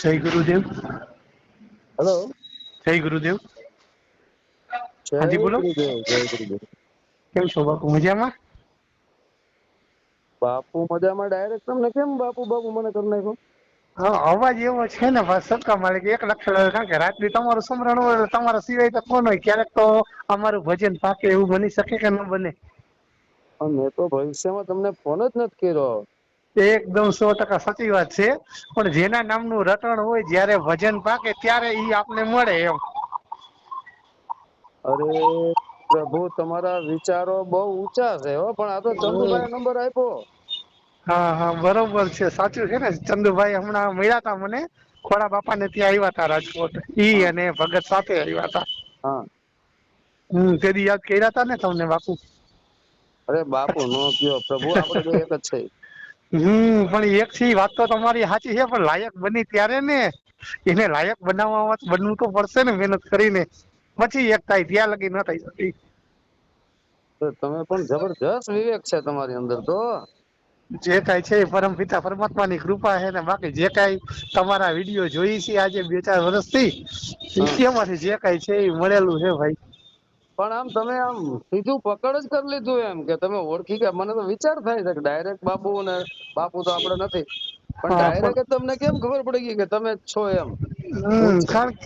જય ગુરુદેવ. હેલો જય ગુરુદેવ. હાજી બોલો. જય ગુરુદેવ. કેમ છો બાપુ? મજામાં? બાપુ મજામાં ડાયરેક્ટ તમને કેમ બાપુ? બાપુ મને કરી નાખ્યો. હા અવાજ એવો છે ને બસ સબકા માલિક એક લક્ષ કારણ કે રાત્રિ તમારું સમરણ હોય તમારા સિવાય તો કોણ હોય? ક્યારેક તો અમારું ભજન પાકે એવું બની શકે કે ન બને? મેં તો ભવિષ્યમાં તમને ફોન જ નથી કર્યો. એકદમ સો ટકા સાચી વાત છે. પણ જેના નામનું રટણ હોય જ્યારે ભજન પાકે ત્યારે ઈ આપને મળે એમ. અરે પ્રભુ તમારા વિચારો બહુ ઊંચા છે હો પણ આ તો ચંદુભાઈ નંબર આપ્યો. હા હા બરોબર છે સાચું છે ને? ચંદુભાઈ હમણાં મળ્યા તા મને. ખોડા બાપા ને ત્યાં આવ્યા હતા રાજકોટ. ઈ અને ભગત સાથે આવ્યા હતા હા. હમ તેદી યાદ કર્યા હતા ને તમને બાપુ? અરે બાપુ નો કયો પ્રભુ આપણે બે એક જ છે. હમ પણ એક થી વાત તો તમારી સાચી છે પણ લાયક બની ત્યારે ને એને લાયક બનાવવામાં બનવું તો પડશે ને મહેનત કરીને. પછી એક થાય ત્યાં લગી ન થઈ શકી. તમે પણ જબરજસ્ત વિવેક છે તમારી અંદર તો. જે કાઈ છે એ પરમ પિતા પરમાત્માની કૃપા છે ને બાકી જે કાઈ તમારા વીડિયો જોઈ છે આજે બે ચાર વર્ષથી. એમાંથી જે કાઈ છે એ મળેલું છે ભાઈ. પણ આમ તમે આમ સીધું પકડ જ કરી લીધું એમ કે તમે ઓળખી ગયા. મને તો વિચાર થાય છે કે ડાયરેક્ટ બાપુ ને બાપુ તો આપણે નથી. પણ ડાયરેક્ટ તમને કેમ ખબર પડી ગઈ કે તમે છો એમ? કારણ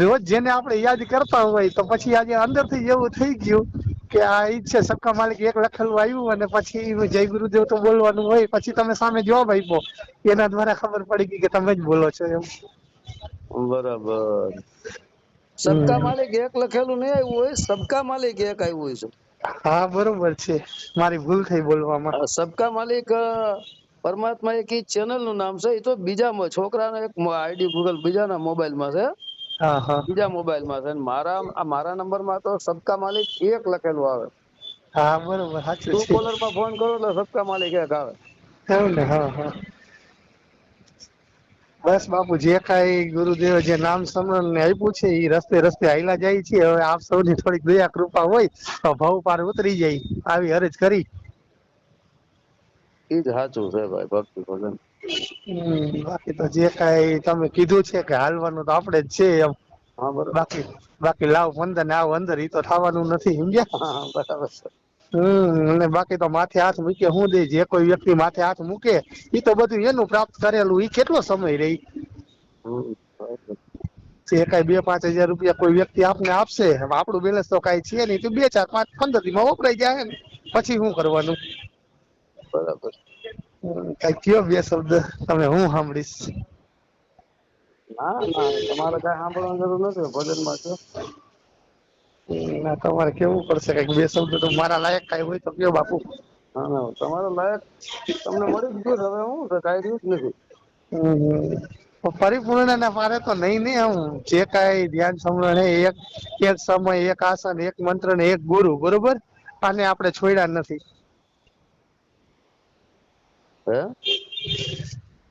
રોજ જેને આપણે યાદ કરતા હોય તો પછી આજે અંદરથી એવું થઈ ગયું કે આ ઈ જ છે સક્કા માલિક એક લખેલું આવ્યું અને પછી જય ગુરુદેવ તો બોલવાનું હોય પછી તમે સામે જવાબ આપ્યો. એના દ્વારા ખબર પડી ગઈ કે તમે જ બોલો છો એમ. બરાબર. સબકા માલિક એક લખેલું નહીં આવ્યું હોય સબકા માલિક એક આવ્યું હોય છે. હા બરોબર છે. મારી ભૂલ થઈ બોલવામાં. સબકા માલિક પરમાત્મા એક ચેનલનું નામ છે એ તો બીજા મો- છોકરાનો એક આઈડી ગૂગલ બીજાના મોબાઈલમાં છે. હા હા. બીજા મોબાઈલમાં છે. મારા આ મારા નંબરમાં તો સબકા માલિક એક લખેલું આવે. હા બરોબર સાચું ટુ છે. કોલરમાં ફોન કરો એટલે સબકા માલિક એક આવે. એવું ને હા હા. બસ બાપુ જે કાંઈ ગુરુદેવ જે નામ સમરણ ને આપ્યું છે એ રસ્તે રસ્તે હાલ્યા જાય છે. હવે આપ સૌની થોડીક દયા કૃપા હોય તો ભવ પાર ઉતરી જાય. આવી અરજ કરી. એ જ સાચું છે ભાઈ ભક્તિ ભજન. બાકી તો જે કાંઈ તમે કીધું છે કે હાલવાનું તો આપણે જ છે એમ. બાકી બાકી લાવ પંદર ને આવ અંદર એ તો થવાનું નથી સમજ્યા? બરાબર હમ અને બાકી તો માથે હાથ મૂકે હું દે જે કોઈ વ્યક્તિ માથે હાથ મૂકે એ તો બધું એનું પ્રાપ્ત કરેલું એ કેટલો સમય રહી? એ કઈ બે પાંચ હજાર રૂપિયા કોઈ વ્યક્તિ આપને આપશે આપણું બેલેન્સ તો કાંઈ છે નહીં તો બે ચાર પાંચ પંદર દી માં વપરાય જાય ને પછી શું કરવાનું? બરાબર. કઈ કયો બે શબ્દ તમે હું સાંભળીશ? ના ના તમારે કઈ સાંભળવાની જરૂર નથી ભજનમાં છે? ના તમારે કેવું પડશે? કંઈક બે શબ્દ તો મારા લાયક કઈ હોય તો કયો બાપુ? ના તમારે લાયક તમને મળી ગયું હવે હું કઈ રહ્યું જ નથી. પરિપૂર્ણ ને મારે તો નહીં નહીં આમ જે કાંઈ ધ્યાન સમરણ હે એક એક સમય એક આસન એક મંત્ર ને એક ગુરુ બરોબર? આને આપણે છોડ્યા નથી. હે?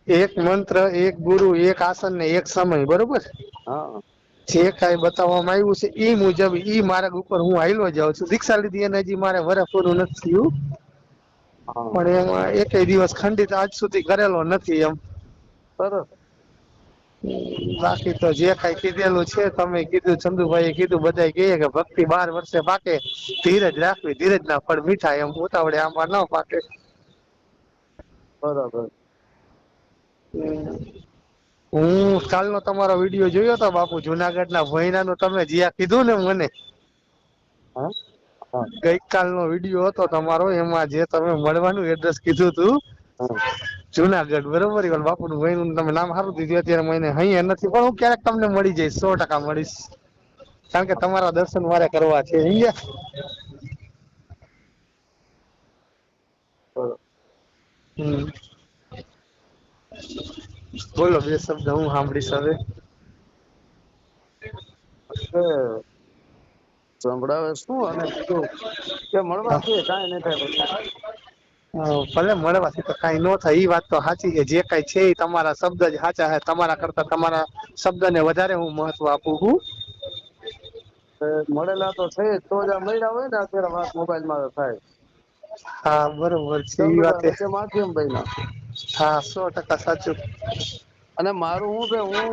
એક મંત્ર એક ગુરુ એક આસન ને એક સમય બરોબર? હા. જે કાંઈ બતાવવામાં આવ્યું છે ઈ મુજબ ઈ માર્ગ ઉપર હું હાલ્યો જાઉં છું. દીક્ષા લીધી અને હજી મારે પૂરું નથી થયું. પણ એમાં એકેય દિવસ ખંડિત આજ સુધી કરેલો નથી એમ. સરસ. બાકી તો જે કાંઈ કીધેલું છે તમે કીધું ચંદુભાઈ કીધું બધા કહે કે ભક્તિ બાર વર્ષે પાકે. ધીરજ રાખવી ધીરજ ના ફળ મીઠા એમ ઉતાવળે આંબા ન પાકે. બરાબર. હું કાલનો તમારો વીડિયો જોયો હતો બાપુ જુનાગઢ ના ભયના નું તમે જ્યાં કીધું ને મને ગઈકાલનો વીડિયો હતો તમારો એમાં જે તમે મળવાનું એડ્રેસ કીધું તું જુનાગઢ બરોબર? બાપુ નું તમે નામ સારું દીધું અત્યારે મને અહીંયા નથી પણ હું ક્યારેક તમને મળી જઈશ સો ટકા મળીશ. કારણ કે તમારા દર્શન મારે કરવા છે અહીંયા. હમ. બોલો બે શબ્દ હું સાંભળીશ હવે? સંભળાવે શું અને બીજું કે મળવાથી કાંઈ નહીં થાય ભલે મળવાથી તો કઈ ન થાય એ વાત તો સાચી છે. જે કઈ છે એ તમારા શબ્દ જ સાચા તમારા કરતા તમારા શબ્દ ને વધારે હું મહત્વ આપું છું. મળેલા તો છે તો જ આ મળ્યા હોય ને અત્યારે વાત મોબાઈલમાં થાય. હા બરોબર છે એ વાત વાતે માધ્યમ ભાઈ ના હા સો ટકા સાચું. અને મારું હું છે હું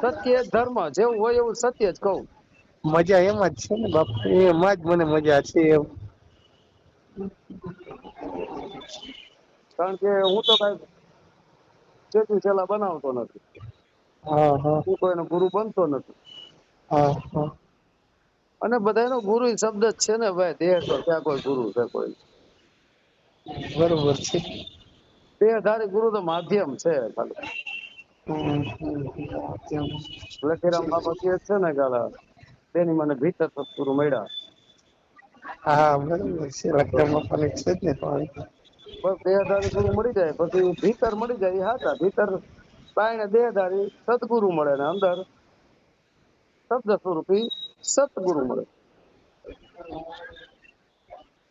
સત્ય ધર્મ જેવું હોય એવું સત્ય જ કહું. મજા એમાં જ છે ને બાપુ એમાં જ મને મજા છે એમ. કારણ કે હું તો કઈ ચેતી છેલા બનાવતો નથી. હા હા. હું કોઈનો ગુરુ બનતો નથી. હા હા. અને બધાનો ગુરુ શબ્દ જ છે ને ભાઈ દેહ તો ક્યાં કોઈ ગુરુ છે કોઈ. બરોબર છે. દેહધારી ગુરુ તો માધ્યમ છે. લખીરામ બાપા કે છે ને કે તેની મને ભીતર સદગુરુ મળ્યા. હા બરોબર છે. લખીરામ બાપાની છે જ ને તો બસ દેહધારી ગુરુ મળી જાય. પછી ભીતર મળી જાય. હાચા. ભીતર બાયણે દેહધારી સદગુરુ મળે ને અંદર. શબ્દ સ્વરૂપી સતગુરુ મળે.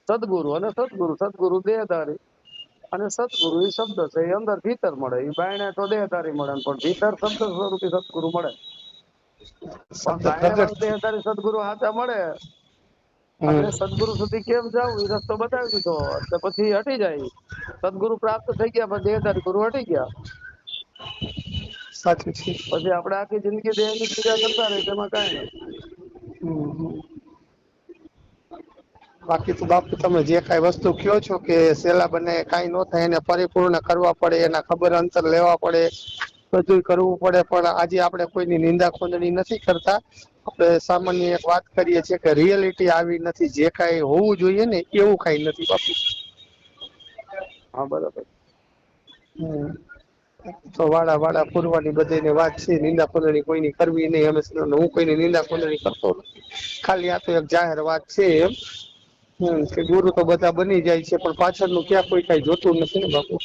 સદગુરુ અને સદગુરુ. સદગુરુ દેહધારી અને સદગુરુ એ શબ્દ છે એ અંદર ભીતર મળે. એ બાયણે તો દેહધારી મળે પણ ભીતર શબ્દ સ્વરૂપી સદગુરુ મળે. દેહધારી સદગુરુ હાથે મળે. અને સદગુરુ સુધી કેમ જવું એ રસ્તો બતાવી દીધો. એટલે પછી હટી જાય. સદગુરુ પ્રાપ્ત થઈ ગયા પણ દેહધારી ગુરુ હટી ગયા. સાચું છે. પછી આપણે આખી જિંદગી દેહની પૂજા કરતા રહે તેમાં કાંઈ નથી. બાકી તો બાપુ તમે જે કઈ વસ્તુ કયો છો કે સેલા બને કઈ ન થાય એને પરિપૂર્ણ કરવા પડે એના ખબર અંતર લેવા પડે બધું કરવું પડે. પણ આજે આપણે કોઈની નિંદા ખોદણી નથી કરતા. આપણે સામાન્ય એક વાત કરીએ છીએ કે રિયાલિટી આવી નથી. જે કઈ હોવું જોઈએ ને એવું કઈ નથી બાપુ. હા બરાબર. તો વાડા વાડા પૂરવાની બધાને વાત છે. નિંદા ખોદણી કોઈની કરવી નહીં. અમે હું કોઈની નિંદા ખોદણી કરતો નથી. ખાલી આ તો એક જાહેર વાત છે એમ. હમ કે ગુરુ તો બધા બની જાય છે પણ પાછળનું ક્યાં કોઈ કઈ જોતું નથી ને બાપુ?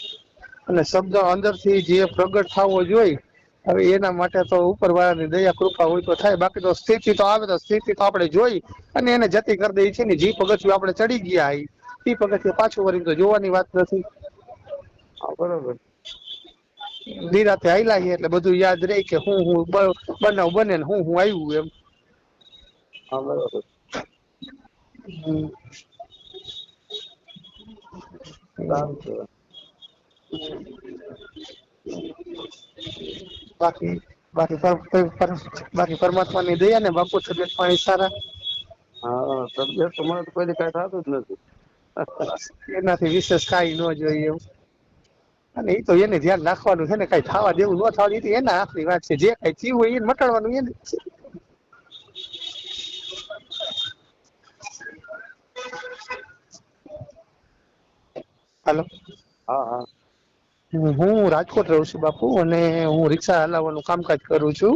અને શબ્દ અંદરથી જે પ્રગટ થવો જોઈએ હવે એના માટે તો ઉપર વાળાની દયા કૃપા હોય તો થાય. બાકી તો સ્થિતિ તો આવે તો સ્થિતિ તો આપણે જોઈ અને એને જતી કરી દઈએ છે ને જે પગથિયું આપણે ચડી ગયા એ પગથિયું પાછું વળી તો જોવાની વાત નથી. હા નિરાતે નિરાતે હાલ્યા એટલે બધું યાદ રહે કે હું હું બનાવ બને ને હું હું આવ્યું એમ. હા બરાબર. સારું કહેવાય બાકી બાકી બાકી પરમાત્મા ની દયા ને બાપુ તબિયત પાણી સારા. હા તબિયત તો મને કોઈ કઈ થતું જ નથી. એનાથી વિશેષ કઈ ન જોઈએ એવું. અને એ તો એને ધ્યાન રાખવાનું છે ને કઈ થવા દેવું ન થવા એ એના હાથની વાત છે. જે કઈ થયું હોય એને મટાડવાનું એને. હાલો. હા હા. હું રાજકોટ રહું છું બાપુ અને હું રિક્ષા હલાવવાનું કામકાજ કરું છું.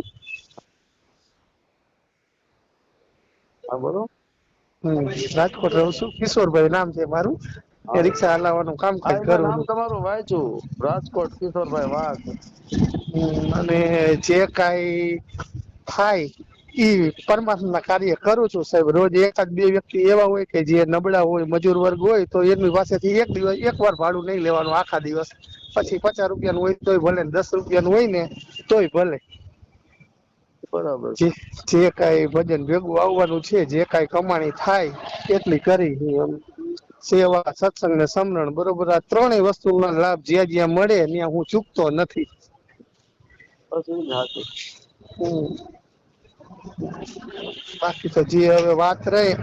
હા બોલો. હમ રાજકોટ રહું છું. કિશોરભાઈ નામ છે મારું. એ રિક્ષા હલાવવાનું કામકાજ હા કરું નામ છું. તમારું વાંચું રાજકોટ કિશોરભાઈ વાઘ. હમ અને જે કઈ થાય ઈ પરમાત્મા કાર્ય કરું છું સાહેબ. રોજ એકાદ બે વ્યક્તિ એવા હોય કે જે નબળા હોય મજૂર વર્ગ હોય તો એમની પાસેથી એક દિવસ એક વાર ભાડું નહીં લેવાનું આખા દિવસ. પછી પચાસ રૂપિયાનું હોય તોય ભલે દસ રૂપિયા નું હોય ને તોય ભલે. બરાબર. જે કઈ ભજન ભેગું આવવાનું છે જે કઈ કમાણી થાય એટલી કરી સેવા સત્સંગ ને સમરણ બરોબર. આ ત્રણેય વસ્તુ લાભ જ્યાં જ્યાં મળે ત્યાં હું ચૂકતો નથી. બાકી તો જે હવે વાત રહી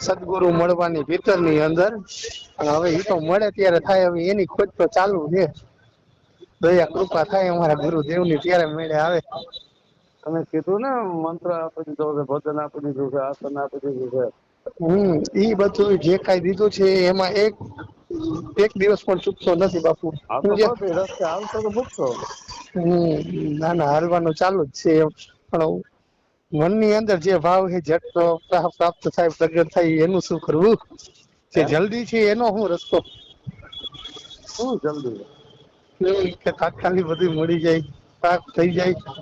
સદગુરુ મળવાની ભીતરની અંદર અને હવે એ તો મળે ત્યારે થાય હવે એની ખોજ તો ચાલુ છે. દયા કૃપા થાય અમારા ગુરુદેવની ત્યારે મેળે આવે. તમે કીધું ને મંત્ર આપી દીધો છે ભજન આપી દીધું છે આસન આપી દીધું છે. હમ ઈ બધું જે કઈ દીધું છે એમાં એક એક દિવસ પણ ચૂકતો નથી બાપુ. એ રસ્તે હાલશો તો મૂકશો હમ ના ના હાલવાનું ચાલુ જ છે પણ મનની અંદર જે ભાવ છે જેટલો પ્રાપ્ત થાય પ્રગટ થાય એનું શું કરવું? જે જલ્દી છે એનો હું રસ્તો. શું જલ્દી? કે તાત્કાલિક બધું મળી જાય પાક થઈ જાય.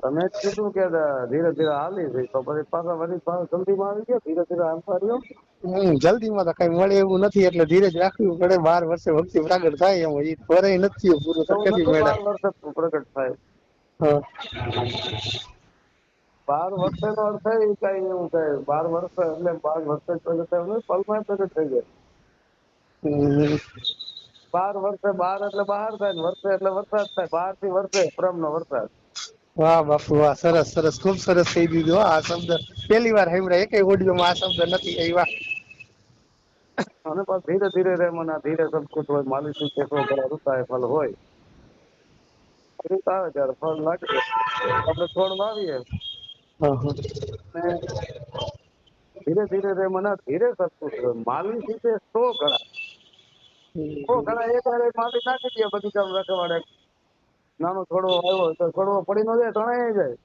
તમે કીધું કે ધીરે ધીરે હાલી જઈ તો પછી પાછા વળી ભાવ જલ્દી માં આવી ગયો ધીરે ધીરે આમ રહ્યો હમ જલ્દી માં તો કઈ મળે એવું નથી એટલે ધીરે જ રાખવું પડે. બાર વર્ષે ભક્તિ પ્રગટ થાય એમ ફરે નથી પૂરું પ્રગટ થાય. હા. બાર વર્ષે નો અર્થ એ કઈ એવું કઈ બાર વર્ષ એટલે બાર વર્ષે પલમાં થઈ જાય. બાર વર્ષે બાર એટલે બહાર થાય ને વર્ષે એટલે વરસાદ થાય. બહારથી વર્ષે પ્રેમ નો વરસાદ. વાહ બાપુ વાહ. સરસ સરસ. ખૂબ સરસ કહી દીધો આ શબ્દ પહેલી વાર સાંભળ્યા. ઓડિયો માં આ શબ્દ નથી. આવ્યા અને પણ ધીરે ધીરે રે મના ધીરે સબ કુછ હોય માલી કે કેસો ભરા રૂતા ફળ હોય. રૂતા આવે ત્યારે ફળ લાગે. આપણે છોડ વાવીએ. અને ધીરે ધીરે રે મના ધીરે સરખું કુછ હોય માલી થી સો ઘડા સો ઘડા એક હારે માટી નાખી દે બધી કામ રખવાડે. નાનો થોડો આવ્યો તો થોડો પડી નો જાય તણાઈ જાય.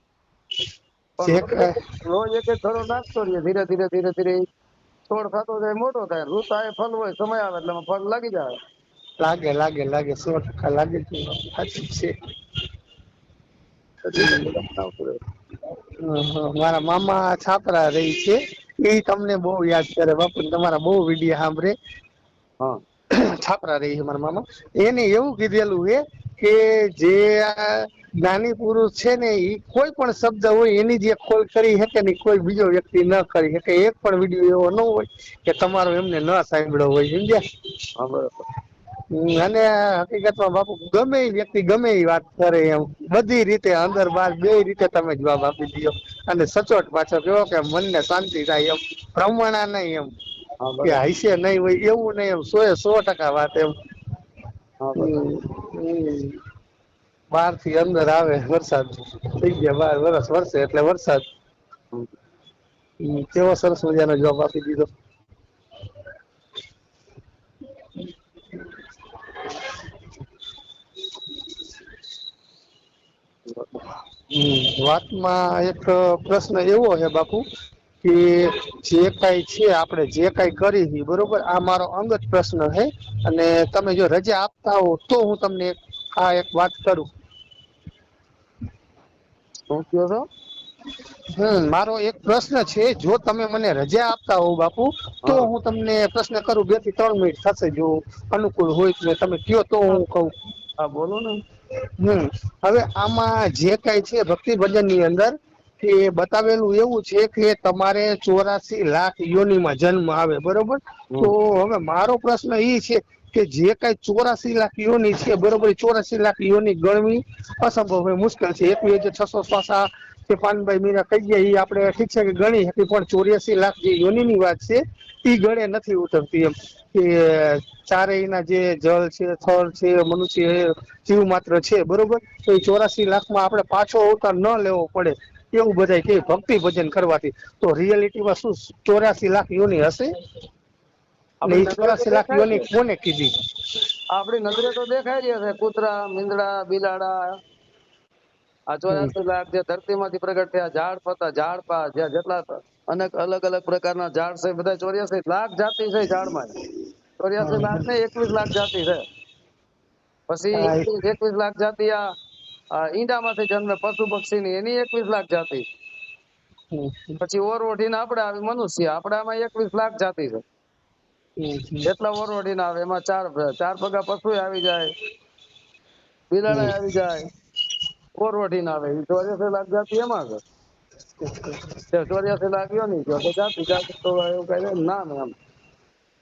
રોજ એક થોડો નાખતો રહીએ. ધીરે ધીરે ધીરે ધીરે છોડ થતો જાય મોટો થાય. ઋતુ એ ફલ હોય સમય આવે એટલે ફલ ફળ લાગી જાય. લાગે લાગે લાગે. સો ટકા લાગે છે. સાચું છે. મારા મામા છાપરા રહી છે. એ તમને બહુ યાદ કરે બાપુ તમારા બહુ વીડિયો સાંભળે. છાપરા રહી છે મારા મામા. એને એવું કીધેલું છે કે જે આ જ્ઞાની પુરુષ છે ને એ કોઈ પણ શબ્દ હોય એની જે ખોલ કરી શકે ને કોઈ બીજો વ્યક્તિ ન કરી શકે. એક પણ વીડિયો એવો ન હોય કે તમારો એમને ન સાંભળ્યો હોય સમજ્યા? હા બરાબર. અને હકીકતમાં બાપુ ગમે એ વ્યક્તિ ગમે એ વાત કરે એમ બધી રીતે અંદર બહાર બે રીતે તમે જવાબ આપી દો અને સચોટ પાછો કેવો કે મનને શાંતિ થાય એમ પ્રમાણા નહીં એમ કે હૈસે નહીં હોય એવું નહીં એમ સો એ સો ટકા વાત એમ. હા હમ, હમ. બહારથી અંદર આવે વરસાદ થઈ ગયા બાર વરસ વરસે એટલે વરસાદ. કેવો સરસ મજાનો જવાબ આપી દીધો. વાતમાં એક પ્રશ્ન એવો છે બાપુ કે જે કઈ છે આપણે જે કઈ કરી છે બરોબર? આ મારો અંગત પ્રશ્ન છે અને તમે જો રજા આપતા હો તો હું તમને આ એક વાત કરું. શું કહો છો? હમ મારો એક પ્રશ્ન છે જો તમે મને રજા આપતા હો બાપુ તો હું. તમને પ્રશ્ન કરું બેથી ત્રણ મિનિટ થશે જો અનુકૂળ હોય તમે કયો તો હું કહું. હા બોલો ને. હમ. હવે આમાં જે કઈ છે ભક્તિ ભજનની અંદર બતાવેલું એવું છે કે તમારે ચોરાસી લાખ યોનીમાં જન્મ આવે બરોબર? તો હવે મારો પ્રશ્ન એ છે કે જે કઈ ચોરાસી લાખ યોની છે બરોબર ચોરાસી લાખ યોની ગણવી અસંભવ મુશ્કેલ છે. એકવીસ હજાર છસો શ્વાસા કે પાનભાઈ મીરા કહી ગયા એ આપણે ઠીક છે કે ગણી શકીએ પણ ચોર્યાસી લાખ જે યોની ની વાત છે ઈ ગળે નથી ઉતરતી એમ. કે ચારેય ના જે જળ છે થળ છે મનુષ્ય જીવ માત્ર છે બરોબર? તો એ ચોરાસી લાખમાં આપણે પાછો અવતાર ન લેવો પડે. એવું બધાય કે ભક્તિ ભજન કરવાથી. તો રિયાલિટીમાં શું ચોરાસી લાખ યોની હશે? અને ચોરાસી લાખ યોની કોને કીધી? આપણી નજરે તો દેખાય રહ્યા છે કૂતરા મીંદડા બિલાડા. આ ચોરાસી લાખ જે ધરતીમાંથી પ્રગટ થયા ઝાડ પતા ઝાડ પા જ્યાં જેટલા અનેક અલગ અલગ પ્રકારના ઝાડ છે બધા ચોર્યાસી લાખ જાતિ છે ઝાડમાં. ચોર્યાસી લાખ ને એકવીસ લાખ જાતિ છે. પછી એકવીસ લાખ જાતિ આ ઈંડામાંથી જન્મે પશુ પક્ષીની એની એકવીસ લાખ જાતિ. પછી ઓર ઓઢીને આપણે આવી મનુષ્ય આપડે આમાં એકવીસ લાખ જાતિ છે. એટલા જેટલા ઓર આવે એમાં ચાર ચાર પગા પશુ આવી જાય બિલાડા આવી જાય ઓર ઓઢીને આવે એ ચોર્યાસી લાખ જાતિ એમાં છે. ચોર્યાસી લાખ તો જાતિ જાતિ તો એવું કઈ ના ને એમ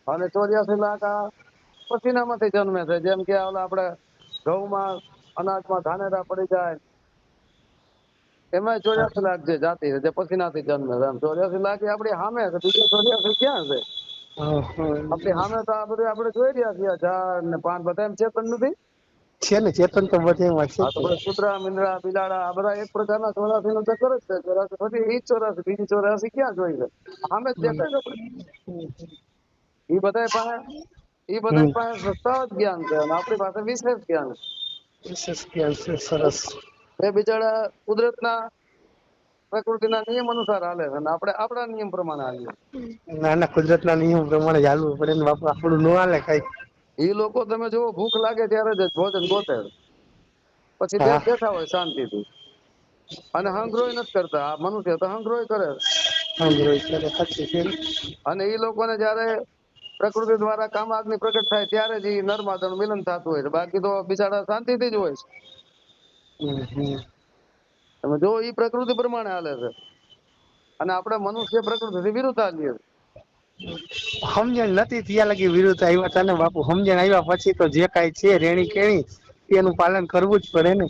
અને ચોર્યાસી લાખ આ પસીનામાંથી જન્મે છે જેમ કે ઓલા આપણે ઘઉંમાં અનાજમાં ધાનેરા પડી જાય એમાં ચોર્યાસી લાખ જે જાતિ છે જે પસીનાથી જન્મે છે એમ ચોર્યાસી લાખ એ આપણી સામે છે બીજા ચોર્યાસી ક્યાં છે. આપણી સામે તો આ બધું આપણે જોઈ રહ્યા છીએ ઝાડ ને પાન બધા એમ ચેતન નથી છે ને ચેતન તો બધેમાં છે. આ તો કૂતરા મીંદડા બિલાડા આ બધા એક પ્રકારના ચોરાસી નો ચક્કર જ છે. ચોરાસી પછી એ ચોરાસી બીજી ચોરાસી ક્યાં જોઈ છે? આમે જ દેખાય એ બધા પાસે એ બધા પાસે સહજ જ્ઞાન છે અને આપણી પાસે વિશેષ જ્ઞાન છે. વિશેષ જ્ઞાન છે સરસ. એ બિચારા કુદરતના પ્રકૃતિના નિયમ અનુસાર હાલે છે આપણે આપણા નિયમ પ્રમાણે હાલીએ. ના ના કુદરત ના નિયમ પ્રમાણે હાલવું પડે ને બાપુ આપણું ન હાલે કઈ. ઈ લોકો તમે જુઓ ભૂખ લાગે ત્યારે જ ભોજન ગોતે. પછી બેઠા હોય શાંતિથી. અને હંગ્રોય નથી કરતા. આ મનુષ્ય તો હંગ્રોય કરે? અને એ લોકોને જયારે પ્રકૃતિ દ્વારા કામાગ્નિ પ્રગટ થાય ત્યારે જ એ નરમાદા મિલન થતું હોય બાકી તો બિચારા શાંતિથી જ હોય છે. તમે જો ઈ પ્રકૃતિ પ્રમાણે હાલે છે. અને આપણે મનુષ્ય પ્રકૃતિથી વિરુદ્ધ હાલીએ છીએ સમજણ નથી ત્યાં લગી વિરુદ્ધ આવ્યા તને બાપુ. સમજણ આવ્યા પછી તો જે કાંઈ છે રેણી કેણી એનું પાલન કરવું જ પડે ને.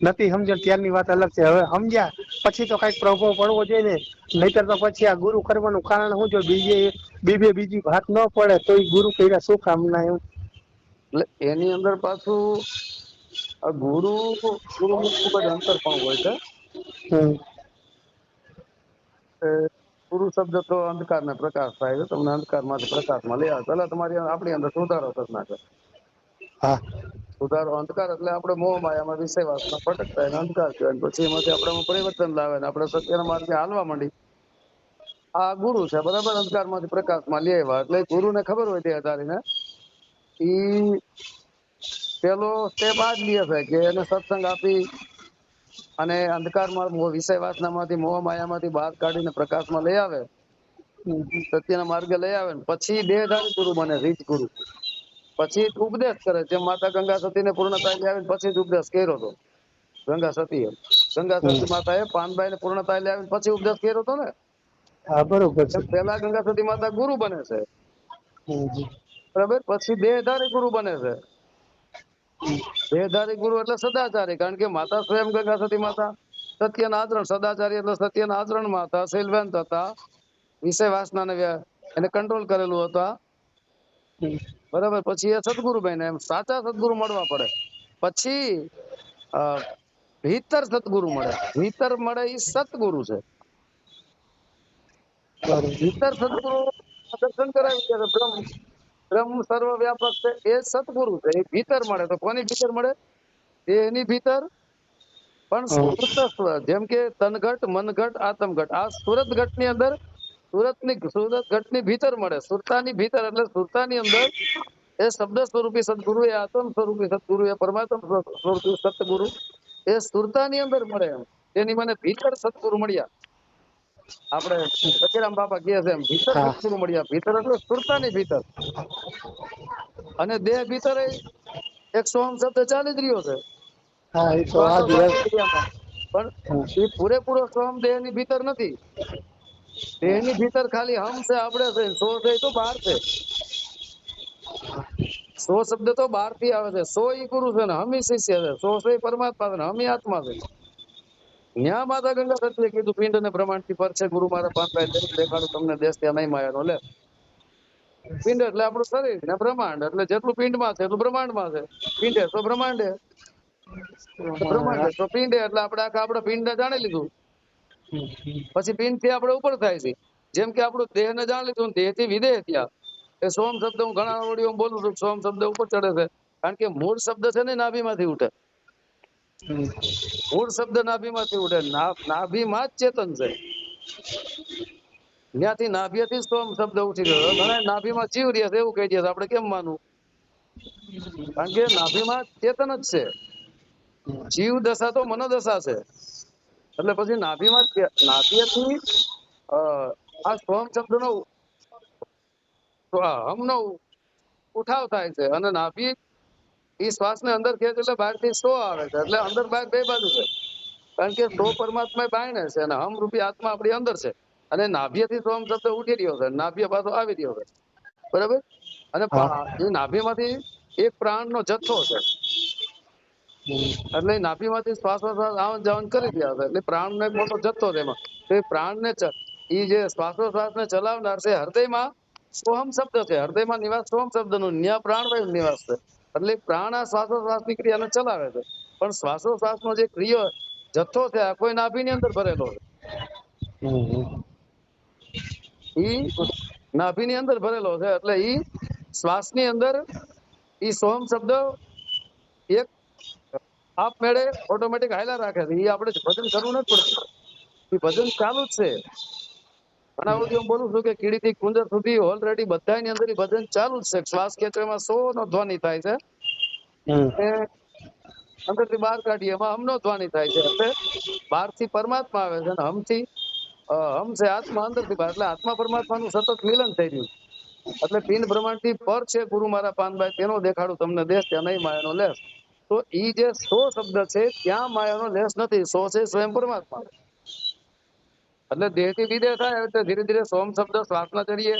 નથી સમજણ ત્યારની વાત અલગ છે. હવે સમજ્યા પછી તો કંઈક પ્રભાવ પડવો જોઈએ ને. નહીતર તો પછી આ ગુરુ કરવાનું કારણ શું? જો બીજે બીબે બીજી વાત ન પડે તો એ ગુરુ કર્યા શું કામના એવું એટલે એની અંદર પાછું આ ગુરુ ગુરુનું ખૂબ જ અંતર પણ હોય છે. ગુરુ શબ્દ તો અંધકાર ને પ્રકાશ થાય છે. તમને અંધકારમાંથી પ્રકાશમાં લઈ આવે. પેલા તમારી આપણી અંદર સુધારો કરી નાખે. હા. સુધારો અંધકાર એટલે આપણે મોહ માયામાં વિષય વાસના ભટકતા એને અંધકાર કહેવાય પછી એમાંથી આપણે પરિવર્તન લાવે ને આપણે સત્યના માર્ગે હાલવા માંડી. આ ગુરુ છે બરાબર? અંધકારમાંથી પ્રકાશમાં લઈ આવ્યા. એટલે ગુરુને ખબર હોય તે અધારીને ઈ પેલો સ્ટેપ આ જ લે છે કે એને સત્સંગ આપી અને અંધકારમાં વિષય વાસનામાંથી મોહ માયામાંથી બહાર કાઢીને પ્રકાશમાં લઈ આવે. સત્યના માર્ગે લઈ આવે પછી દેહધારી ગુરુ બને રીત ગુરુ. પછી ઉપદેશ કરે જેમ માતા ગંગા સતીને પૂર્ણતા લઈ આવીને પછી જ ઉપદેશ કર્યો હતો ગંગા સતીએ. ગંગા સતી માતાએ પાનબાઈને પૂર્ણતા લઈ આવીને પછી ઉપદેશ કર્યો હતો ને? હા બરોબર છે. પહેલા ગંગા સતી માતા ગુરુ બને છે. બરાબર? પછી દેહધારી ગુરુ બને છે. દેહધારી ગુરુ એટલે સદાચારી કારણ કે માતા સ્વયં ગંગા સતી માતા સત્યના આચરણ સદાચારી એટલે સત્યના આચરણ માતા શૈલવંત હતા વિષય વાસનાને વ્ય- એને કંટ્રોલ કરેલું હતા. બરાબર પછી એ સદગુરુ બન્યા એમ સાચા સદગુરુ મળવા પડે. પછી ભીતર સદગુરુ મળે. ભીતર મળે એ સદગુરુ છે. ભીતર સદગુરુ દર્શન કરાવી બ્રહ્મ બ્રહ્મ સર્વ વ્યાપક છે એ સતગુરુ છે એ ભીતર મળે. તો કોની ભીતર મળે? એ એની ભીતર. પણ હમ. સુરત જેમ કે તનઘટ મનઘટ આત્મઘટ. આ સુરત ઘટની અંદર સુરતની સુરત ઘટની ભીતર મળે. સુરતાની ભીતર એટલે સુરતાની અંદર એ શબ્દ સ્વરૂપી સદગુરુ એ આત્મ સ્વરૂપી સદગુરુ એ પરમાત્મ સ્વરૂપી સતગુરુ એ સુરતાની અંદર મળે એની મને ભીતર સદગુરુ મળ્યા. આપણે સતીરામ બાપા કહે છે એમ ભીતર હા. મળ્યા. ભીતર એટલે સુરતાની ભીતર. અને દેહ ભીતર એક સોમ શબ્દ ચાલી જ રહ્યો છે. પણ એ પૂરેપૂરો સોમ દેહની ભીતર નથી. દેહની ભીતર ખાલી હમ છે આપણે છે સો છે તો બહાર છે. સો શબ્દ તો બહારથી આવે છે. સો ઈ ગુરુ છે ને હમી શિષ્ય છે. સો છે પરમાત્મા છે ને હમી આત્મા છે. ન્યા માતા ગંગા સતીએ કીધું, પિંડ અને પ્રમાણથી પરસે ગુરુ મારા પાંચ દેખાડું, તમને દેશ ત્યાં નહીં માયાનો લે. પિંડ એટલે આપણું શરીર ને બ્રહ્માંડ, એટલે જેટલું પિંડમાં છે એટલું બ્રહ્માંડમાં છે. પિંડે તો બ્રહ્માંડે. બ્રહ્માંડે, તો પિંડે, એટલે આપણે આખા આપણે પિંડ જાણી લીધું. પછી પિંડથી આપણે ઉપર થાય છે. જેમ કે આપણું દેહ ને જાણી લીધું દેહથી વિદેહ ત્યાં એ સોમ શબ્દ હું ઘણા ઓડિયો બોલું છું સોમ શબ્દ ઉપર ચડે છે. કારણ કે મૂળ શબ્દ છે ને નાભીમાંથી ઉઠે. હમ. મૂળ શબ્દ નાભીમાંથી ઉડે. નાભીમાં જ ચેતન છે. ત્યાંથી નાભીથી સોમ શબ્દ ઉઠી ગયો. ઘણા નાભીમાં જીવ રહ્યા છે, એવું કહી દે આપણે કેમ માનવું? કારણ કે નાભીમાં ચેતન જ છે. જીવ દશા તો મનોદશા છે. એટલે પછી નાભીમાં નાભીથી આ સોમ શબ્દનો હમનો ઉઠાવ થાય છે. અને નાભી એ શ્વાસને અંદર ખેંચ એટલે બહારથી સો આવે છે. એટલે અંદર બહાર બે બાજુ છે. કારણ કે સો પરમાત્મા બાયણે છે અને હમ રૂપી આત્મા આપણી અંદર છે. અને નાભ્યથી સોમ શબ્દ ઉઠી રહ્યો છે. નાભ્ય પાછો આવી રહ્યો છે. બરાબર? અને એ નાભીમાંથી એક પ્રાણનો જથ્થો છે. એટલે નાભીમાંથી શ્વાસોશ્વાસ આવન જાવન કરી રહ્યા છે. એટલે પ્રાણનો એક મોટો જથ્થો છે એમાં. તો એ પ્રાણને એ જે શ્વાસોશ્વાસને ચલાવનાર છે હૃદયમાં સોહમ શબ્દ છે. હૃદયમાં નિવાસ સોહમ શબ્દનો. ન્યા પ્રાણવાયુ નિવાસ છે. એટલે એ પ્રાણ આ શ્વાસોશ્વાસની ક્રિયાને ચલાવે છે. પણ શ્વાસોશ્વાસનો જે ક્રિય જથ્થો છે, આ કોઈ નાભીની અંદર ભરેલો છે. ઈ નાભીની અંદર ભરેલો છે, એટલે ઈ શ્વાસની અંદર ઈ સોમ શબ્દ એક આપમેળે ઓટોમેટિક હાયલા રાખે છે. ઈ આપણે ભજન કરવું નથી પડતું. ઈ ભજન ચાલુ જ છે. ઘણા હું જેમ બોલું છું કે કીડીથી કુંજર સુધી ઓલરેડી બધાની અંદર ભજન ચાલુ જ છે. શ્વાસ ખેંચવામાં સો નો ધ્વનિ થાય છે. હમ. થી બહાર કાઢીએ એમાં હમનો ધ્વનિ થાય છે. એટલે બહારથી પરમાત્મા આવે છે અને હમથી હમ છે આત્મા અંદરથી બહાર. એટલે આત્મા પરમાત્માનું સતત મિલન થઈ રહ્યું એટલે પિંડ બ્રહ્માંડથી પર છે ગુરુ મારા પાનભાઈ તેનો દેખાડું તમને દેશ ત્યાં નહીં માયાનો લેશ. તો ઈ જે સો શબ્દ છે ત્યાં માયાનો લેશ નથી. સો છે સ્વયં પરમાત્મા. એટલે દેહથી વિદેહ થાય એટલે ધીરે ધીરે સોમ શબ્દ શ્વાસના જરીએ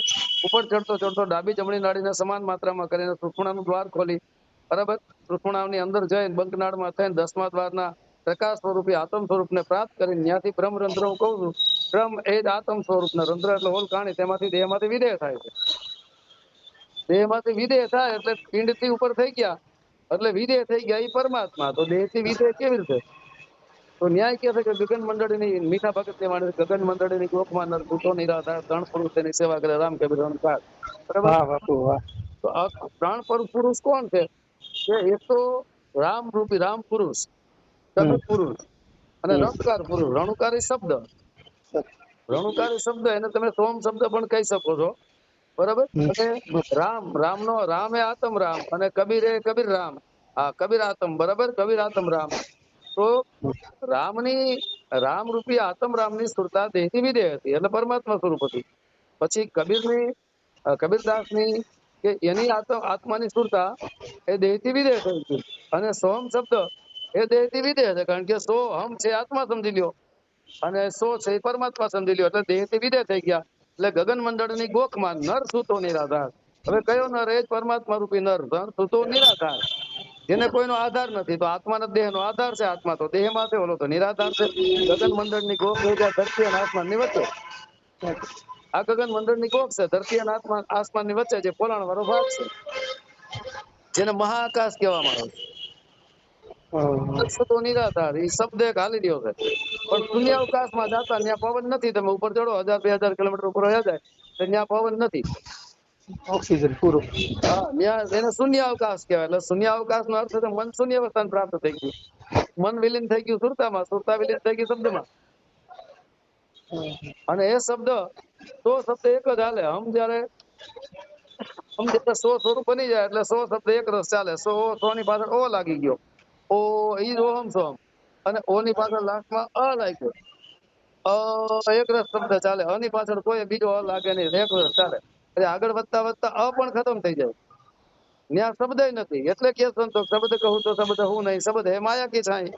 ઉપર ચડતો ચડતો ડાબી જમણી નાળીને સમાન માત્રામાં કરીને સુષુમ્નાનું દ્વાર ખોલી. બરાબર? સુષુમ્નાની અંદર જઈને બંકનાળમાં થઈને દસમા દ્વારના પ્રકાશ સ્વરૂપે આત્મ સ્વરૂપને પ્રાપ્ત કરીને ત્યાંથી બ્રહ્મરંધ્ર હું કહું છું. બ્રહ્મ એ જ આત્મ સ્વરૂપને રંધ્ર એટલે હોલ કાણી તેમાંથી દેહમાંથી વિદેહ થાય છે. દેહમાંથી વિદેહ થાય એટલે પિંડથી ઉપર થઈ ગયા. એટલે વિદેહ થઈ ગયા એ પરમાત્મા. તો દેહથી વિદેહ કેવી રીતે? તો ન્યાય કહે છે કે ગગન મંડળીની મીઠા ભગત ને માણે ગગન મંડળીની ગોખમાં નર ભૂતો નિરાધાર ત્રણ પુરુષ તેની સેવા કરે. રામ કબીર રણકાર બરાબર? તો આ ત્રણ પુરુષ કોણ છે? કે એક તો રામ રૂપી રામ પુરુષ જગત પુરુષ અને રણકાર પુરુષ. રણુકારી શબ્દ. રણુકારી શબ્દ એને તમે સોમ શબ્દ પણ કહી શકો છો. બરાબર. અને રામ રામનો રામ એ આતમ રામ અને કબીર એ કબીર રામ. હા કબીર આતમ. બરાબર? કબીર આતમ રામ. તો રામની રામ રૂપી આતમ રામની સુરતા દેહથી વિદેહ હતી, એટલે પરમાત્મા સ્વરૂપ હતી. પછી કબીરની કબીરદાસની કે એની આત્મ, આત્માની સુરતા એ દેહથી વિદેહ થઈ અને સોમ શબ્દ એ દેહથી વિદેહ છે, કારણ કે સો હમ છે આત્મા સમજી લ્યો. અને સો છે પરમાત્મા સમજી લ્યો, એટલે દેહથી વિદેહ થઈ ગયા. એટલે ગગન મંડળની ગોખમાં નર સૂતો નિરાધાર. હવે કયો નર એ જ પરમાત્મા રૂપી નર સૂતો નિરાધાર. જેને કોઈનો આધાર નથી તો આત્માના દેહ નો આધાર છે આત્મા તો દેહમાં છે ઓલો તો નિરાધાર છે. ગગન મંડળની ગોખ જ્યાં ધરતી અને આસમાનની વચ્ચે. આ ગગન મંડળની ગોખ છે ધરતી અને આસમાન આસમાનની વચ્ચે જે પોલાણ વાળો ભાગ છે. જેને મહાકાશ કહેવામાં આવે છે. નિરાધાર એ શબ્દ એક હાલી રહ્યો છે. પણ શૂન્ય અવકાશમાં જાતા ત્યાં પવન નથી તમે ઉપર ચડો હજાર બે હજાર કિલોમીટર ઉપર જાય ત્યાં પવન નથી. ઓક્સિજન પૂરું એને શૂન્ય અવકાશ કહેવાય. એટલે શૂન્ય અવકાશ નો અર્થ છે મન શૂન્ય અવસ્થાન પ્રાપ્ત થઈ ગયું. મન વિલીન થઈ ગયું સુરતામાં, સુરતા વિલીન થઈ ગયું શબ્દમાં. અને એ શબ્દ, સો શબ્દ એક જ હાલે. હમ જયારે હમ જયારે સો સ્વરૂપ બની જાય, એટલે સો શબ્દ એક રસ ચાલે. સો સો ની પાછળ ઓ લાગી ગયો. ઓ, ઈ ઓહમ સોમ અને ઓ ની પાછળ લાસ્ટમાં અ લાગ્યો. અ, એક રસ શબ્દ ચાલે. અ ની પાછળ કોઈ બીજો અ લાગે નહીં. એક રસ ચાલે. એટલે આગળ વધતા વધતા અ પણ ખતમ થઈ જાય. ત્યાં શબ્દ નથી. એટલે કે સંતો શબ્દ કહું તો શબ્દ હું નહીં. શબ્દ હે માયા કે છાઈ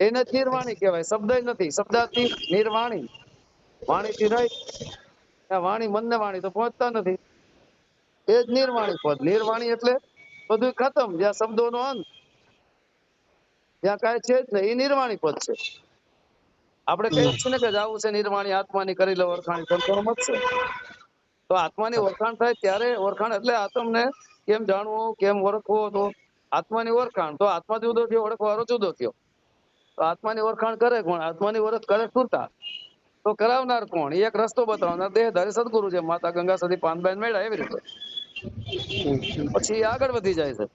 એને નિર્વાણી કહેવાય. શબ્દ નથી. શબ્દાથી નિર્વાણી. વાણીથી રહી. ત્યાં વાણી મનને વાણી તો પહોંચતા નથી. એ જ નિર્વાણી પદ. નિર્વાણી એટલે બધું ખતમ. જ્યાં શબ્દોનો અંત. જ્યાં કાંઈ છે જ નહીં. એ નિર્વાણી પદ છે. આપણે કહીએ છીએ ને કે આવું છે નિર્વાણી આત્માની કરી લો, ઓળખાણી સંતોનો મત છે. તો આત્માની ઓળખાણ થાય ત્યારે ઓળખાણ એટલે આત્મને કેમ જાણવું, કેમ ઓળખવો તો આત્માની ઓળખાણ. તો આત્મા જુદો થયો ઓળખવાનો જુદો થયો. તો આત્માની ઓળખાણ કરે કોણ? આત્માની ઓળખ કરે સુરતા. તો કરાવનાર કોણ? એક રસ્તો બતાવનાર દેહધારી સદગુરુ છે માતા ગંગા સદી પાનબેન મેળા એવી રીતે. પછી આગળ વધી જાય છે.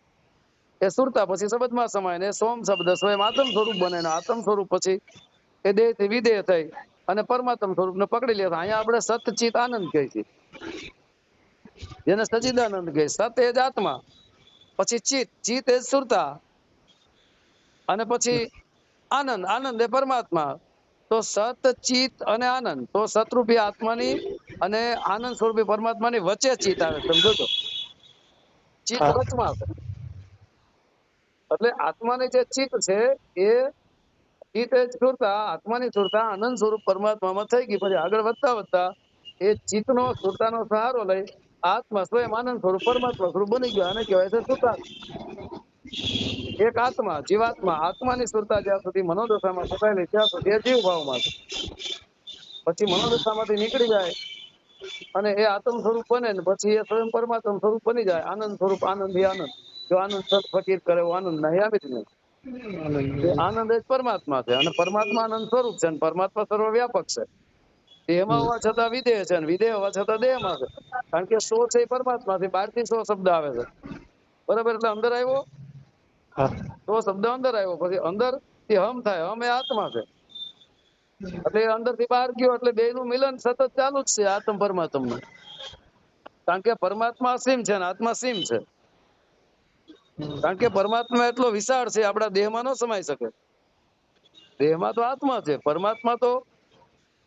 એ સુરતા પછી શબ્દમાં સમાય ને સોમ શબ્દ સ્વયં આત્મ સ્વરૂપ બને ને આત્મ સ્વરૂપ પછી એ દેહથી વિદેહ થઈ અને પરમાત્મ સ્વરૂપ ને પકડી લેતા અહીંયા આપણે સતચિત આનંદ કહીએ છે. જેને સચિદાનંદ કહે સત એ જ આત્મા. પછી ચિત ચિત એ જ સુરતા. અને પછી આનંદ આનંદ એ પરમાત્મા. તો સત ચિત અને આનંદ. તો સતરૂપી આત્માની અને આનંદ સ્વરૂપી પરમાત્માની વચ્ચે ચિત આવે સમજો છો? ચિત. વચમાં આવે એટલે આત્માની જે ચિત છે એ ચિત એ સુરતા આત્માની સુરતા આનંદ સ્વરૂપ પરમાત્મામાં થઈ ગઈ. પછી આગળ વધતા વધતા એ ચિત્તનો, સુરતાનો સહારો લઈ આત્મા સ્વયં આનંદ સ્વરૂપ પરમાત્મા સ્વરૂપ બની ગયો. અને કહેવાય છે સુરતા એક આત્મા, જીવાત્મા, આત્માની સુરતા જ્યાં સુધી મનોદશામાં સુકાયેલી ત્યાં સુધી એ જીવ ભાવમાં છે. પછી મનોદશામાંથી નીકળી જાય અને એ આત્મ સ્વરૂપ બને ને પછી એ સ્વયં પરમાત્મા સ્વરૂપ બની જાય. આનંદ સ્વરૂપ આનંદ આનંદ. જો આનંદ સત ફકીર કરે એવો આનંદ નહીં, આવે જ નહીં. આનંદ જ પરમાત્મા છે અને પરમાત્મા આનંદ સ્વરૂપ છે અને પરમાત્મા સર્વવ્યાપક છે. દેહમાં હોવા છતાં વિદેહ છે અને વિદેહ હોવા છતાં દેહમાં છે. કારણ કે સો છે એ પરમાત્મા થી બહારથી સો શબ્દ આવે છે. બરાબર? એટલે અંદર આવ્યો? તો શબ્દ અંદર આવ્યો. પછી અંદરથી હમ થાય. હમ એ આત્મા છે. એટલે અંદરથી બહાર ગયો એટલે બે નું મિલન સતત ચાલુ જ છે આત્મ પરમાત્મનું કારણ કે પરમાત્મા અસીમ છે અને આત્મા સીમ છે. કારણ કે પરમાત્મા એટલો વિશાળ છે આપણા દેહમાં ન સમાઈ શકે. દેહમાં તો આત્મા છે. પરમાત્મા તો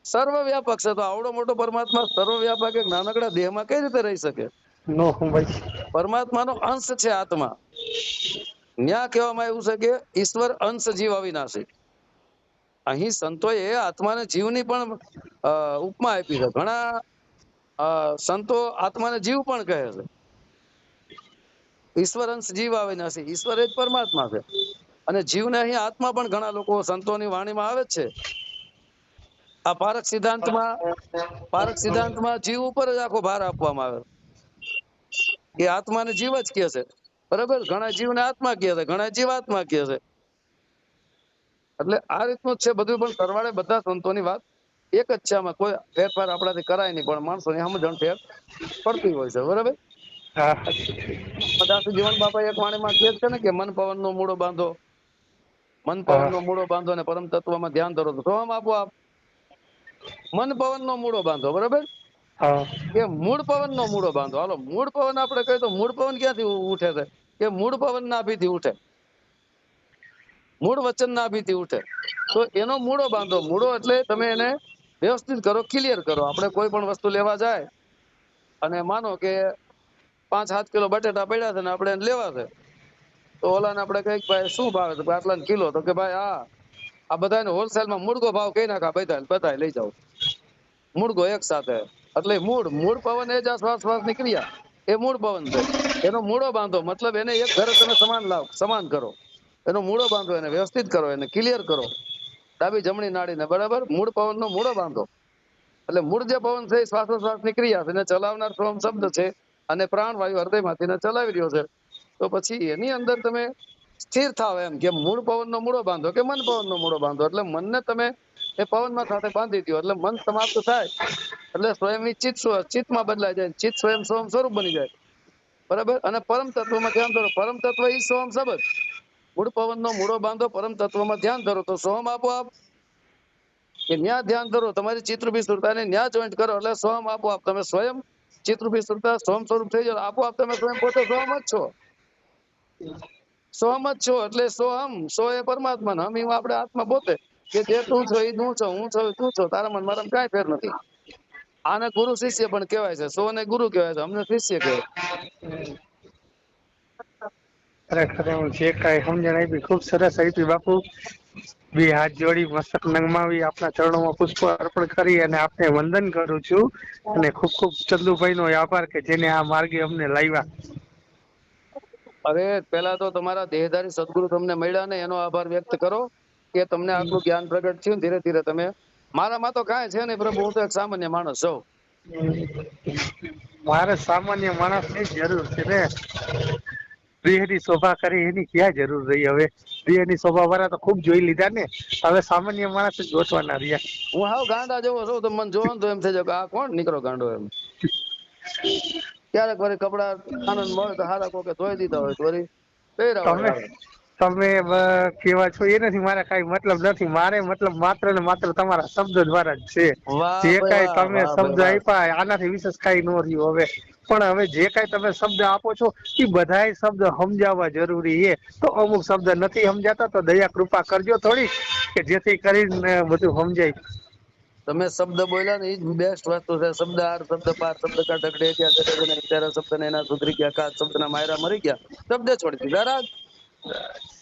સર્વવ્યાપક છે. તો આવડો મોટો પરમાત્મા સર્વવ્યાપક એક નાનકડા દેહમાં કઈ રીતે રહી શકે? નો ભાઈ. પરમાત્માનો અંશ છે આત્મા. ન્યા કહેવામાં એવું છે કે ઈશ્વર અંશ જીવ અવિનાશી. અહીં સંતોએ આત્માને જીવની પણ ઉપમા આપી છે. ઘણા સંતો આત્માને જીવ પણ કહે છે. ઈશ્વર અંશ જીવ અવિનાશી. ઈશ્વર એ જ પરમાત્મા છે. અને જીવને અહીં આત્મા પણ ઘણા લોકો સંતોની વાણીમાં આવે જ છે. આ પારક સિદ્ધાંતમાં પારક સિદ્ધાંતમાં જીવ ઉપર જ આખો ભાર આપવામાં આવે. એ આત્માને જીવ જ કહે છે. બરાબર? ઘણા જીવને આત્મા કહે છે ઘણા જીવાત્મા કહે છે. એટલે આ રીતનું છે બધું પણ સરવાળે બધા સંતોની વાત એક જ છે. આમાં કોઈ ફેરફાર આપણાથી કરાય નહીં પણ માણસોની સમજણ ફેર પડતી હોય છે. બરાબર? હા. જીવન બાપા એક વાણીમાં કહે છે ને કે મન પવન નો મૂળો બાંધો મન પવન નો મૂળો બાંધો અને પરમ તત્વમાં ધ્યાન ધરો. તો આમ આપો આપ. મન પવન નો મૂળો બાંધો બરાબર? કે મૂળ પવન નો મૂળો બાંધો. હાલો મૂળ પવન આપણે કહીએ તો મૂળ પવન ક્યાંથી ઉઠે છે? કે મૂળ પવન નાભીથી ઉઠે. મૂળ વચન નાભીથી ઉઠે. તો એનો મૂળો બાંધો. મૂળો એટલે તમે એને વ્યવસ્થિત કરો ક્લિયર કરો. આપણે કોઈ પણ વસ્તુ લેવા જાય અને માનો કે પાંચ સાત કિલો બટેટા પડ્યા છે ને આપણે લેવા છે. તો ઓલાને આપણે કહીએ કે ભાઈ શું ભાવે છે? આટલા કિલો. તો કે ભાઈ આ આ બધાને હોલસેલમાં મૂળગો ભાવ કહી નાખા બધા બધા લઈ જાઓ. મૂળગો એક સાથે. એટલે મૂળ મૂળ પવન એ જ આ શ્વાસ ક્રિયા એ મૂળ પવન છે. એનો મૂળો બાંધો. મતલબ એને એક ઘરે તમે સમાન લાવ સમાન કરો. એનો મૂળો બાંધો, એને વ્યવસ્થિત કરો, એને ક્લિયર કરો. ડાબી જમણી નાડીને બરાબર મૂળ પવનનો મૂળો બાંધો. એટલે મૂળ જે પવન છે એ શ્વાસોશ્વાસની ક્રિયા છે એને ચલાવનાર સ્વમ શબ્દ છે. અને પ્રાણવાયુ હૃદયમાંથી ચલાવી રહ્યો છે. તો પછી એની અંદર તમે સ્થિર થાવ એમ. કે મૂળ પવનનો મૂળો બાંધો કે મન પવનનો મૂળો બાંધો. એટલે મનને તમે એ પવનમાં સાથે બાંધી દો એટલે મન સમાપ્ત થાય. એટલે સ્વયં ચિત્ત ચિત્તમાં બદલાઈ જાય. ચિત્ત સ્વયં સોમ સ્વરૂપ બની જાય. બરાબર? અને પરમ તત્વમાં ધ્યાન ધરો. પરમ તત્વ ઈ સોમ શબ્દ મૂળ પવનનો મૂળો બાંધો, પરમ તત્વમાં ધ્યાન ધરો તો સોમ આપોઆપ. કે ન્યા ધ્યાન ધરો. તમારી ચિત્રભી સુરતાને ન્યા જોઈન્ટ કરો. એટલે સોમ આપોઆપ. તમે સ્વયં ચિત્રભી સુરતા સોમ સ્વરૂપ થઈ જાઓ. આપોઆપ તમે સ્વયં પોતે સોમ જ છો. સોમ જ છો એટલે સોહમ સો એ પરમાત્મા ને. હમ આપણે આત્મા પોતે. કે જે તું છો એ હું છું હું છું તું છો. તારા મન મારા કાંઈ ફેર નથી. આને ગુરુ શિષ્ય પણ કહેવાય છે. સો ને ગુરુ કહેવાય છે. અમને શિષ્ય કહેવાય. ખરેખર બાપુ. બે હાથ જોડી આપના ચરણોમાં પુષ્પ અર્પણ કરી અને આપને વંદન કરું છું. અને ખૂબ ખૂબ ચંદુભાઈ નો આભાર કે જેને આ માર્ગે અમને લાવ્યા. અરે પેલા તો તમારા દેહધારી સદગુરુ તમને મળ્યા ને એનો આભાર વ્યક્ત કરો કે તમને આટલું જ્ઞાન પ્રગટ થયું ને ધીરે ધીરે તમે. મારામાં તો કાંઈ છે નહીં પ્રભુ હું તો એક સામાન્ય માણસ છું. મારે સામાન્ય માણસની ની જરૂર છે ને. દેહની શોભા કરી એની ક્યાં જરૂર રહી હવે? દેહની શોભા વાળા તો ખૂબ જોઈ લીધા ને. હવે સામાન્ય માણસ ગોતવાના રહ્યા. હું હાવ ગાંડા જેવો છું તો મને જોવો ને તો એમ થઈ જાય કે આ કોણ નીકળો ગાંડો એમ? ક્યારેક વળી કપડા આનંદ મળે તો હારા કોકે ધોઈ દીધા હોય તો વળી પહેર્યા તમે કેવા છો એ નથી મારા કઈ મતલબ નથી. મારે મતલબ માત્ર ને માત્ર તમારા શબ્દ દ્વારા જ છે. જે કઈ તમે શબ્દ આપ્યા આનાથી વિશેષ કઈ ન રહ્યું હવે. પણ હવે જે કઈ તમે શબ્દ આપો છો એ બધાય શબ્દ સમજાવવા જરૂરી છે. તો અમુક શબ્દ નથી સમજાતા તો દયા કૃપા કરજો થોડી કે જેથી કરીને બધું સમજાય. તમે શબ્દ બોલ્યા ને એ જ બેસ્ટ વસ્તુ છે. શબ્દ આર શબ્દ પાર શબ્દ કા ઢગડે ગયા ગટે ને ત્યારે શબ્દ ને એના સુધરી ગયા કા શબ્દ ના માયરા મરી ગયા. શબ્દ છોડી દીધા. રાજ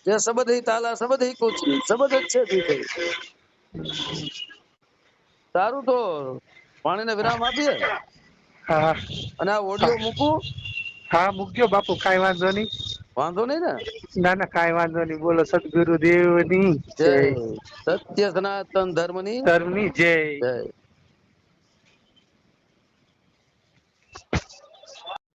જે શબ્દ હી તાલા શબ્દ હી કુછ નહીં શબ્દ જ છે જીતે સારું તો પાણીને વિરામ આપીએ. હા. અને આ ઓડિયો મૂકું. હા મૂક્યો બાપુ કાઈ વાંધો નહીં. વાંધો નહીં ને? ના ના કાઈ વાંધો નહીં. બોલો સદગુરુ દેવની જય. સત્ય સનાતન ધર્મની જય. જય.